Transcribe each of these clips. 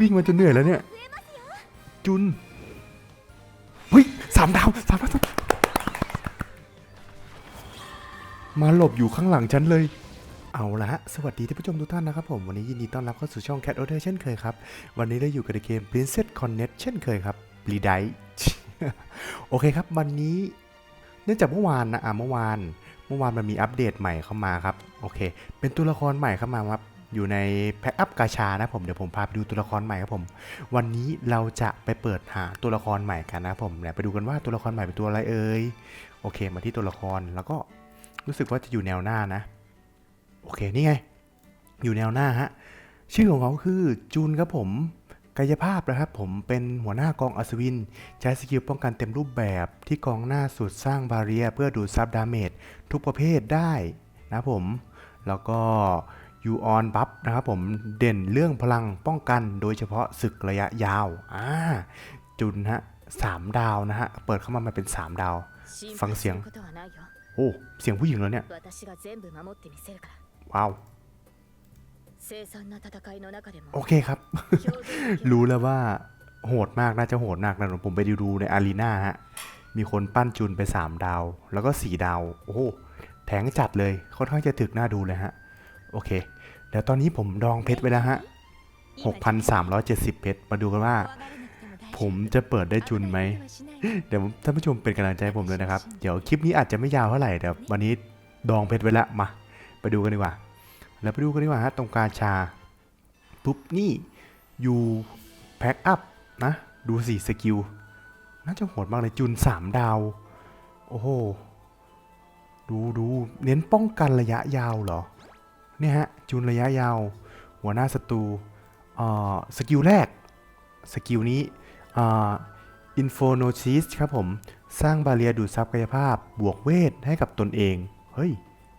วิ่งมาจนเหนื่อยแล้วเนี่ย จุนเฮ้ยสามดาวสามดาวมาหลบอยู่ข้างหลังฉันเลย เอาละฮะสวัสดีท่านผู้ชมทุกท่านนะครับผม วันนี้ยินดีต้อนรับเข้าสู่ช่อง Cat Order เช่นเคยครับ วันนี้เราอยู่กับในเกม Princess Connect เช่นเคยครับ b l e e d i โอเคครับ วันนี้ เนื่องจากเมื่อวานนะอะเมื่อวาน เมื่อวานมันมีอัปเดตใหม่เข้ามาครับ โอเค เป็นตัวละครใหม่เข้ามาครับ อยู่ในแพ็กอัพกาชานะผมเดี๋ยวผมพาไปดูตัวละครใหม่ครับผม วันนี้เราจะไปเปิดหาตัวละครใหม่กันนะผมเดี๋ยวไปดูกันว่าตัวละครใหม่เป็นตัวอะไรเอ่ยโอเค มาที่ตัวละครแล้วก็รู้สึกว่าจะอยู่แนวหน้านะ โอเคนี่ไง อยู่แนวหน้าฮะชื่อของเขาคือจูนครับผมกายภาพนะครับผมเป็นหัวหน้ากองอัศวิน ใช้สกิลป้องกันเต็มรูปแบบที่กองหน้าสุดสร้างบาเรียเพื่อดูดซับดาเมจทุกประเภทได้นะผม แล้วก็ ยูออนบัฟนะครับผมเด่นเรื่องพลังป้องกันโดยเฉพาะศึกระยะยาวอ่าจุนฮะสามดาวนะฮะ เปิดเข้ามามาเป็น 3 ดาว ฟังเสียง โอ้ เสียงผู้หญิงแล้วเนี่ย ว้าว โอเคครับ รู้แล้วว่าโหดมากน่าจะโหดมากนะผมไปดูในอารีนาฮะ มีคนปั้นจุนไป 3 ดาว แล้วก็ 4 ดาว โอ้โหแทงจัดเลยค่อนข้างจะถึกน่าดูเลยฮะ โอเค เดี๋ยวตอนนี้ผมดองเพชรไว้แล้วฮะ 6,370 เพชร มาดูกันว่า ผมจะเปิดได้จุนไหม เดี๋ยวท่านผู้ชมเป็นกำลังใจให้ผมเลยนะครับ เดี๋ยวคลิปนี้อาจจะไม่ยาวเท่าไหร่แต่วันนี้ดองเพชรไว้แล้วมา ไปดูกันดีกว่า แล้วไปดูกันดีกว่าฮะตรงกาชา ปุ๊บนี่อยู่แพ็คอัพนะ ดูสิสกิล น่าจะโหดมากเลยจุน 3 ดาว โอ้โห ดูดูเน้นป้องกันระยะยาวเหรอ เนี่ยฮะจุนระยะยาว หัวหน้าศัตรูสกิลแรก สกิลนี้อินโฟโนชิสครับผม สร้างบาเรียดูดซับกายภาพบวกเวทให้กับตนเอง เฮ้ย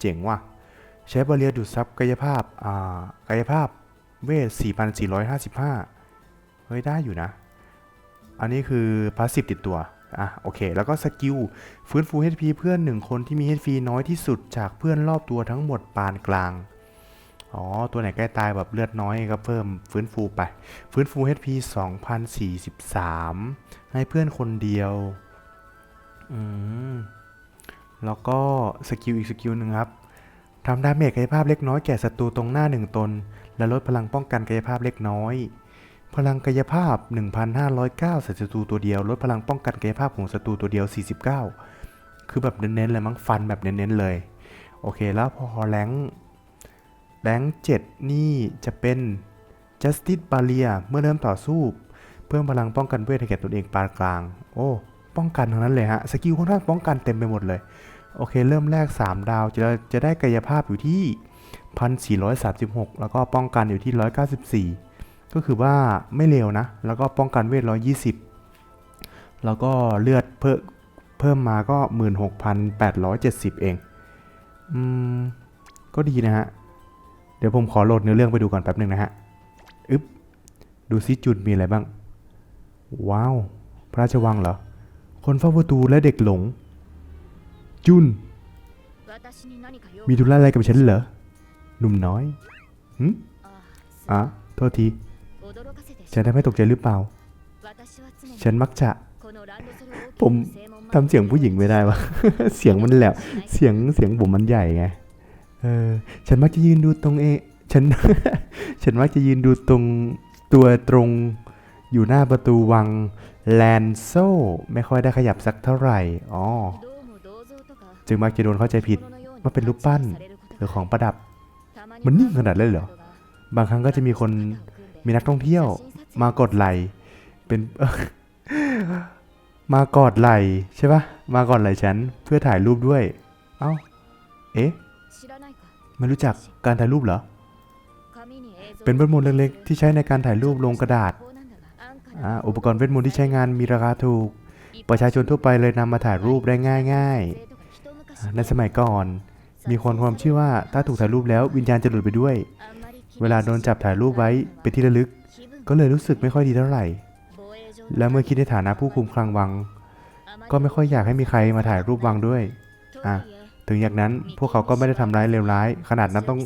เจ๋งว่ะ ใช้บาเรียดูดซับกายภาพากายภาพเวท 4,455 เฮ้ย ได้อยู่นะ อันนี้คือพาสซีฟติดตัว อะ โอเค แล้วก็สกิลฟื้นฟู HP เพื่อนหนึ่งคนที่มี HP น้อยที่สุดจากเพื่อนรอบตัวทั้งหมดปานกลาง อ๋อ ตัวไหนใกล้ตายแบบเลือดน้อยก็เพิ่มฟื้นฟูไป ฟื้นฟู HP 2043 ให้เพื่อนคนเดียว อืม แล้วก็สกิลอีกสกิลหนึ่งครับทำดาเมจกายภาพเล็กน้อยแก่ศัตรูตรงหน้าหนึ่งตน และลดพลังป้องกันกายภาพเล็กน้อย พลังกายภาพ 1,509ศัตรูตัวเดียว ลดพลังป้องกันกายภาพของศัตรูตัวเดียว 49 คือแบบเน้นๆเลยมั้งฟันแบบเน้นๆเลย โอเคแล้วพอแรง แรงค์7นี่จะเป็น Justice Barrier เมื่อเริ่มต่อสู้เพิ่มพลังป้องกันเวทให้แก่ตนเองปานกลาง โอ้ป้องกันทั้งนั้นเลยฮะสกิลค่อนข้างป้องกันเต็มไปหมดเลย โอเค เริ่มแรก 3 ดาวจะจะได้กายภาพอยู่ที่ 1436 แล้วก็ป้องกันอยู่ที่ 194 ก็คือว่าไม่เร็วนะ แล้วก็ป้องกันเวท 120 แล้วก็เลือดเพิ่มเพิ่มมาก็ 16,870 เอง อืม ก็ดีนะฮะ เดี๋ยวผมขอโหลดเนื้อเรื่องไปดูก่อนแป๊บหนึ่งนะฮะ อึ๊บ ดูซิจุดมีอะไรบ้าง ว้าว พระราชวังเหรอ คนเฝ้าประตูและเด็กหลง จุน มีธุระอะไรกับฉันเหรอ หนุ่มน้อยหึอะ โทษที ฉันทำให้ตกใจหรือเปล่า ฉันมักจะ ผมทำเสียงผู้หญิงไม่ได้วะ เสียงมันแหลมเสียงเสียงผมมันใหญ่ไง เออฉันมักจะยืนดูตรงเอฉัน ฉันมักจะยืนดูตรงตัวตรงอยู่หน้าประตูวังแลนโซไม่ค่อยได้ขยับสักเท่าไหร่อ๋อจึงมักจะโดนเข้าใจผิดว่าเป็นรูปปั้นหรือของประดับ มันนิ่งขนาดนั้นเลยเหรอ บางครั้งก็จะมีคนมีนักท่องเที่ยว มากดไหลเป็นมากอดไหลใช่ปะมากอดไหลฉันเพื่อถ่ายรูปด้วย เอ้า เอ๊ะ ไม่รู้จักการถ่ายรูปเหรอ เป็นเวทมนต์เล็กๆ ที่ใช้ในการถ่ายรูปลงกระดาษอ่าอุปกรณ์เวทมนต์ที่ใช้งานมีราคาถูก ประชาชนทั่วไปเลยนำมาถ่ายรูปได้ง่าย ๆ ในสมัยก่อน มีคนความเชื่อว่าถ้าถูกถ่ายรูปแล้ววิญญาณจะหลุดไปด้วย เวลาโดนจับถ่ายรูปไว้เป็นที่ระลึก ก็เลยรู้สึกไม่ค่อยดีเท่าไหร่ และเมื่อคิดในฐานะผู้คุมคลังวัง ก็ไม่ค่อยอยากให้มีใครมาถ่ายรูปวังด้วย อะ ถึงอย่างนั้นพวกเขาก็ไม่ได้ทำร้ายเลวร้าย ขนาดนั้นต้อง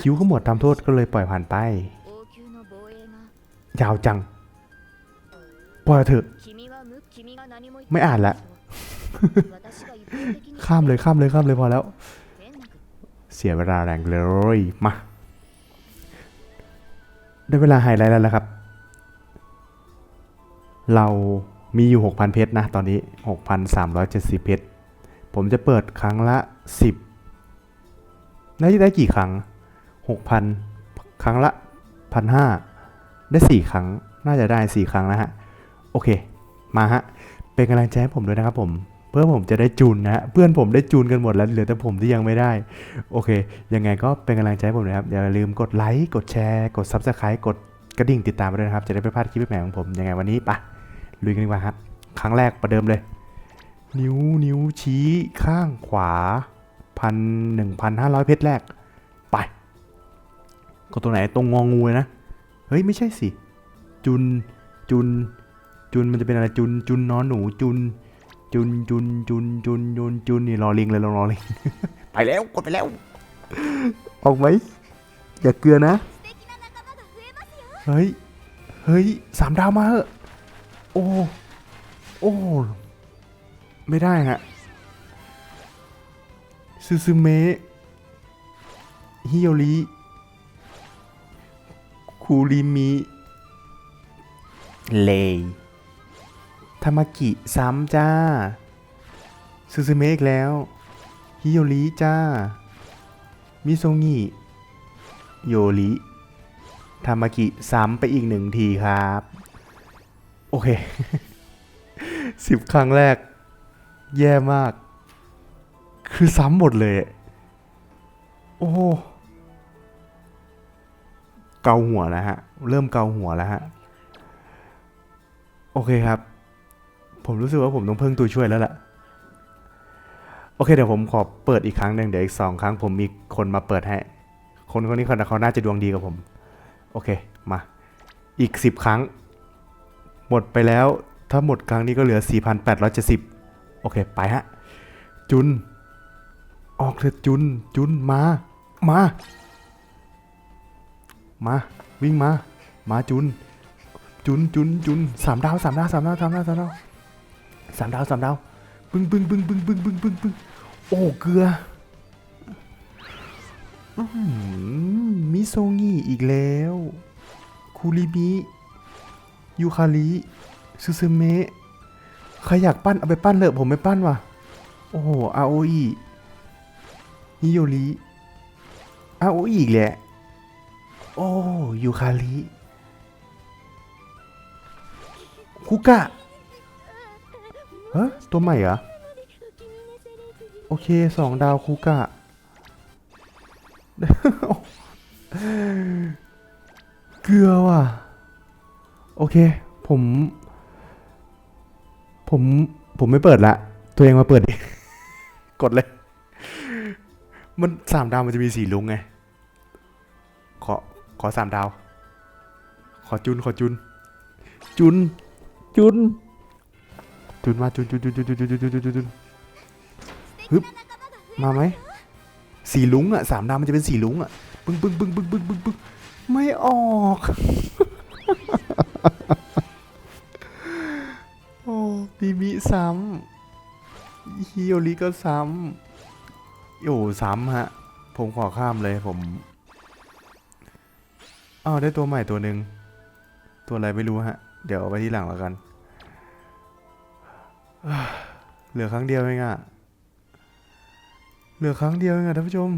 คิ้วขมวดทำโทษก็เลยปล่อยผ่านไป ยาวจัง ปล่อยเถอะ ไม่อ่านละ ข้ามเลยข้ามเลยข้ามเลยพอแล้ว เสียเวลาแรงเลยมา ได้เวลาไฮไลท์แล้วละครับ เรามีอยู่ 6,000 เพชรนะ ตอนนี้ 6,370 เพชร ผมจะเปิดครั้งละ 10ได้ได้กี่ครั้ง 6,000 ครั้งละ 1,500 ได้ 4 ครั้ง น่าจะได้ 4 ครั้งนะฮะ โอเค มาฮะ เป็นกำลังใจให้ผมด้วยนะครับผม เพื่อผมจะได้จูนนะฮะ เพื่อนผมได้จูนกันหมดแล้ว เหลือแต่ผมที่ยังไม่ได้ โอเค ยังไงก็เป็นกำลังใจให้ผมนะครับ อย่าลืมกดไลค์ กดแชร์ กด Subscribe กดกระดิ่งติดตามไปด้วยนะครับ จะได้ไม่พลาดคลิปใหม่ของผม ยังไงวันนี้ปะลุยกันดีกว่าครับ ครั้งแรกประเดิมเลย นิ้วนิ้วชี้ข้างขวาพันหนึ่งพันห้าร้อยเพชรแรก ไปกดตัวไหนตรงงองูเลยนะ เฮ้ย ไม่ใช่สิ จุนจุน จุนมันจะเป็นอะไรจุนจุนนอนหนูจุน จุนจุนจุนจุนจุนจุนนี่รอลิงเลยลองรอลิง ไปแล้วกดไปแล้ว ออกไหมอย่าเกลือนะ เฮ้ย เฮ้ยสามดาวมาเหอะโอ้ โอ้ ไม่ได้ฮะซูซูเมะฮิโอริคูริมิเลย์ทามากิซ้ำจ้าซูซูเมะอีกแล้วฮิโอริจ้า มิโซงิโยริทามากิซ้ำไปอีกหนึ่งทีครับ โอเคสิบครั้งแรก แย่มาก คือซ้ำหมดเลย โอ้เกาหัวแล้วฮะ เริ่มเกาหัวแล้วฮะ โอเคครับ ผมรู้สึกว่าผมต้องเพิ่งตัวช่วยแล้วล่ะ โอเคเดี๋ยวผมขอเปิดอีกครั้งหนึ่งเดี๋ยวอีกสองครั้งผมมีคนมาเปิดให้ คนคนนี้เขาเขาน่าจะดวงดีกว่าผม โอเค มา อีกสิบครั้ง หมดไปแล้ว ถ้าหมดครั้งนี้ก็เหลือ 4,870 โอเคไปฮะ จุน ออกเถอะจุน จุนมา มา มา วิ่งมา มาจุน จุนจุนจุนสามดาวสามดาวสามดาวสามดาวสามดาวสามดาวสามดาวบึ้งบึ้งบึ้งบึ้งบึ้งบึ้งบึ้งบึ้งโอ้เกลือมิโซงิอีกแล้ว คูริมิยูคาริซูซึเมะ ใครอยากปั้นเอาไปปั้นเลยผมไม่ปั้นว่ะ โอ้โหอาโออีฮิโยริอาโออีกแหละ โอ้ยูคาริคุกะเฮ้ตัวใหม่เหรอ โอเคสองดาวคุกะ เกลือว่ะ โอเค ผม ผมผมไม่เปิดละ ตัวเองมาเปิดดิกดเลย มันสามดาวมันจะมีสีลุงไง ขอขอสามดาว ขอจุนขอจุน จุน จุน จุนมาจุนจุนจุนจุนจุนจุนจุนจุนจุนจุนฮึบมาไหมสีลุงอะสามดาวมันจะเป็นสีลุงอะปึ้งปึ้งปึ้งปึ้งปึ้งปึ้งปึ้งไม่ออก ซ้ำฮิโอริก็ซ้ำโอ้ซ้ำฮะ ผมขอข้ามเลยผมอ้าวได้ตัวใหม่ตัวหนึ่งตัวอะไรไม่รู้ฮะ เดี๋ยวเอาไปที่หลังแล้วกันเหลือครั้งเดียวเองอะเหลือครั้งเดียวเองอะท่านผู้ชม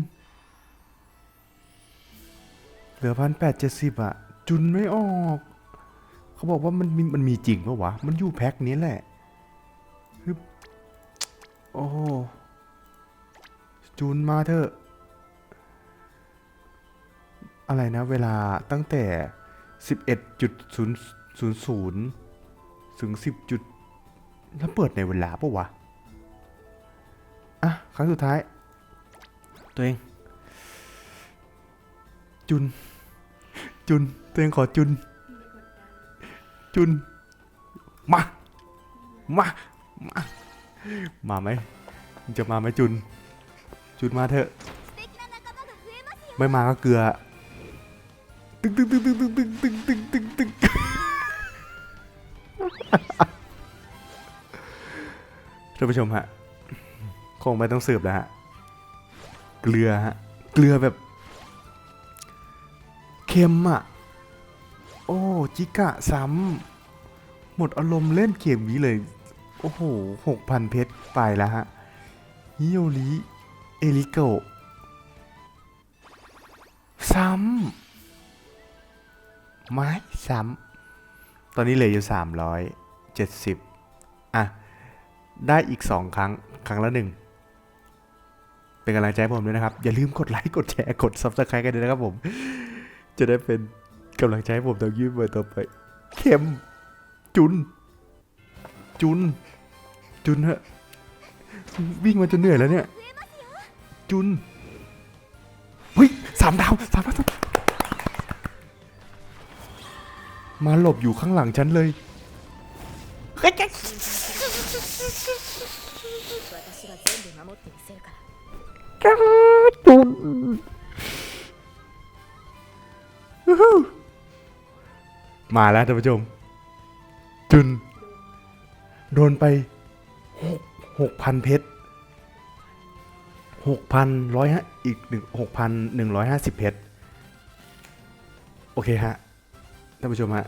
เหลือพันแปดเจ็ดสิบอะจุนไม่ออก เขาบอกว่ามันมันมีจริงปะวะ มันอยู่แพ็คนี้แหละ โอ้จูนมาเถอะ อะไรนะ เวลาตั้งแต่ 11.000ถึง 10 จุดแล้วเปิดในเวลาปะวะ อะ ครั้งสุดท้าย ตัวเอง จุน จุน ตัวเองขอจุน จุน มา มา มา มาไหมจะมาไหมจุน จุนมาเถอะ ไม่มาก็เกลือ ตึงตึงตึงตึงตึงตึงตึงตึงตึงตึงท่านผู้ชมฮะ คงไม่ต้องสืบแล้วฮะ เกลือฮะ เกลือแบบ เค็มอะ โอ้ จิกะซ้ำหมดอารมณ์เล่นเกมนี้เลย โอ้โหหกพันเพชรไปแล้วฮะฮิโอริเอลิโกซ้ำไม้ซ้ำตอนนี้เหลืออยู่สามร้อยเจ็ดสิบอะ ได้อีกสองครั้ง ครั้งละหนึ่ง เป็นกำลังใจใผมด้วยนะครับ อย่าลืมกดไลค์ กดแชร์ กด subscribe กันด้วยนะครับผม จะได้เป็นกำลังใจให้ผมทำยืดไปต่อไป เข็มจุน จุน จุนฮะ วิ่งมาจนเหนื่อยแล้วเนี่ย จุน เฮ้ยสามดาวสามดาว มาหลบอยู่ข้างหลังฉันเลย จุนมาแล้วท่านผู้ชม จุน โดนไปหกพันเพชรหกพันร้อยฮะอีกหนึ่งหกพันหนึ่งร้อยห้าสิบเพชรโอเคฮะท่านผู้ชมฮะ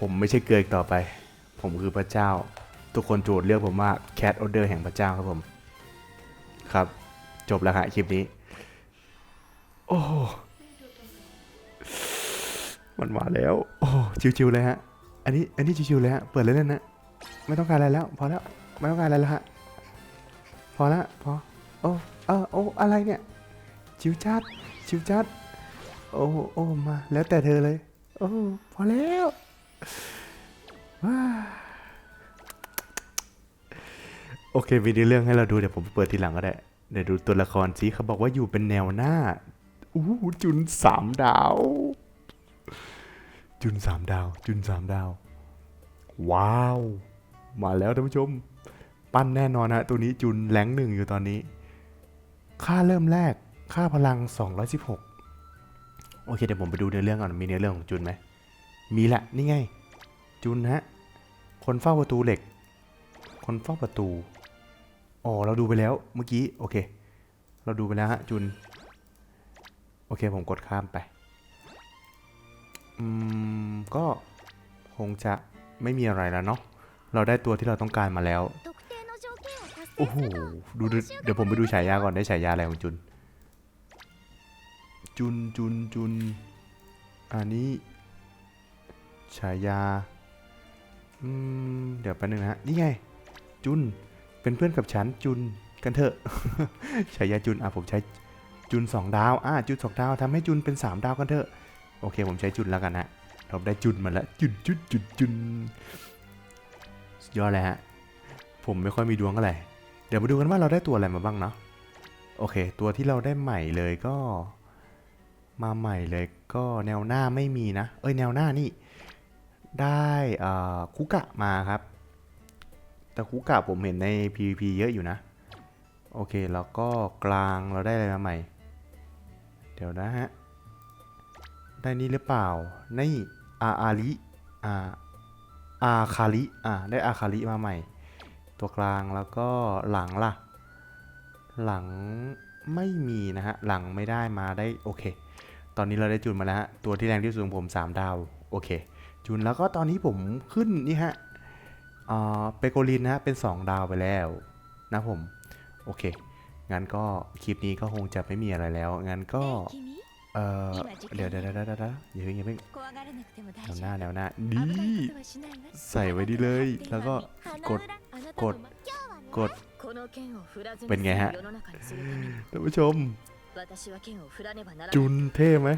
ผมไม่ใช่เกลืออีกต่อไป ผมคือพระเจ้า ทุกคนโจทย์เรียกผมว่าแคทออเดอร์แห่งพระเจ้าครับผม ครับ จบแล้วฮะคลิปนี้ โอ้มันมาแล้ว โอ้ชิวๆเลยฮะ อันนี้อันนี้ชิวๆเลยฮะ เปิดเล่นๆนะ ไม่ต้องการอะไรแล้ว พอแล้วไม่ต้องการอะไรแล้วฮะพอละพอโอ้เออโอ้อะไรเนี่ยชิวจัดชิวจัดโอ้โอ้มาแล้วแต่เธอเลย โอ้พอแล้วว้าโอเคมีเรื่องให้เราดูเดี๋ยวผมเปิดทีหลังก็ได้ เดี๋ยวดูตัวละครสิเขาบอกว่าอยู่เป็นแนวหน้าอู้จุนสามดาว จุนสามดาว จุนสามดาว ว้าว มาแล้วท่านผู้ชม ปั้นแน่นอนฮะตัวนี้จุนแรงหนึ่งอยู่ตอนนี้ ค่าเริ่มแรกค่าพลัง 216 โอเคเดี๋ยวผมไปดูเนื้อเรื่องก่อนมีเนื้อเรื่องของจุนไหมมีแหละนี่ไง จุนฮะคนเฝ้าประตูเหล็ก คนเฝ้าประตูอ๋อเราดูไปแล้วเมื่อกี้โอเค เราดูไปแล้วฮะจุน โอเคผมกดข้ามไปอืมก็คงจะไม่มีอะไรแล้วเนาะ เราได้ตัวที่เราต้องการมาแล้ว โอ้โห ดูเดี๋ยวผมไปดูฉายาก่อนได้ฉายาอะไรของจุน จุนจุนจุน อันนี้ฉายา อืม เดี๋ยวแป๊บนึงนะฮะ นี่ไง จุน เป็นเพื่อนกับฉันจุนกันเถอะ ฉายาจุน อะผมใช้จุน 2 ดาว อะจุน2ดาวทำให้จุนเป็น 3 ดาวกันเถอะ โอเค ผมใช้จุนแล้วกันฮะเราได้จุนมาแล้ว จุนจุนจุนจุน ยอดเลยฮะ ผมไม่ค่อยมีดวงอะไร เดี๋ยวมาดูกันว่าเราได้ตัวอะไรมาบ้างเนาะ โอเค ตัวที่เราได้ใหม่เลยก็ มาใหม่เลยก็แนวหน้าไม่มีนะ เอ้ยแนวหน้านี่ ได้คุกะมาครับ แต่คุกะผมเห็นใน PVP เยอะอยู่นะ โอเคแล้วก็กลางเราได้อะไรมาใหม่ เดี๋ยวนะฮะ ได้นี่หรือเปล่า นี่อาอาริอา อาคาริอ่าได้อาคาริมาใหม่ ตัวกลางแล้วก็หลังล่ะ หลังไม่มีนะฮะ หลังไม่ได้มาได้โอเค ตอนนี้เราได้จุนมาแล้วฮะ ตัวที่แรงที่สุดของผม 3 ดาว โอเค จุนแล้วก็ตอนนี้ผมขึ้นนี่ฮะอ่าเปโกลินนะเป็น 2 ดาวไปแล้วนะผม โอเค งั้นก็คลิปนี้ก็คงจะไม่มีอะไรแล้ว งั้นก็ เออเดี๋ยวเดี๋ยวเดี๋ยวเดี๋ยวเดี๋ยวอย่าเพิ่งอย่าเพิ่งแนวหน้าแนวหน้าดีใส่ไว้ดีเลย แล้วก็กดกดกดเป็นไงฮะท่านผู้ชม จุนเท่ไหม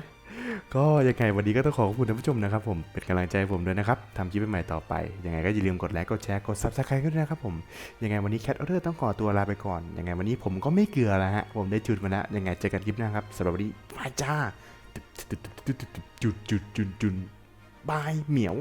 ก็ยังไงวันนี้ก็ต้องขอขอบคุณท่านผู้ชมนะครับผมเป็นกำลังใจผมด้วยนะครับทำคลิปใหม่ต่อไปยังไงก็อย่าลืมกดไลค์กดแชร์กดซับสไครต์ด้วยนะครับผมยังไงวันนี้แคทออเดอร์ต้องขอตัวลาไปก่อนยังไงวันนี้ผมก็ไม่เกลือแล้วฮะผมได้จุดมาแล้วยังไงเจอกันคลิปหน้าครับสำหรับวันนี้บายจ้าจุดจุดจุดจุดบายเหมียว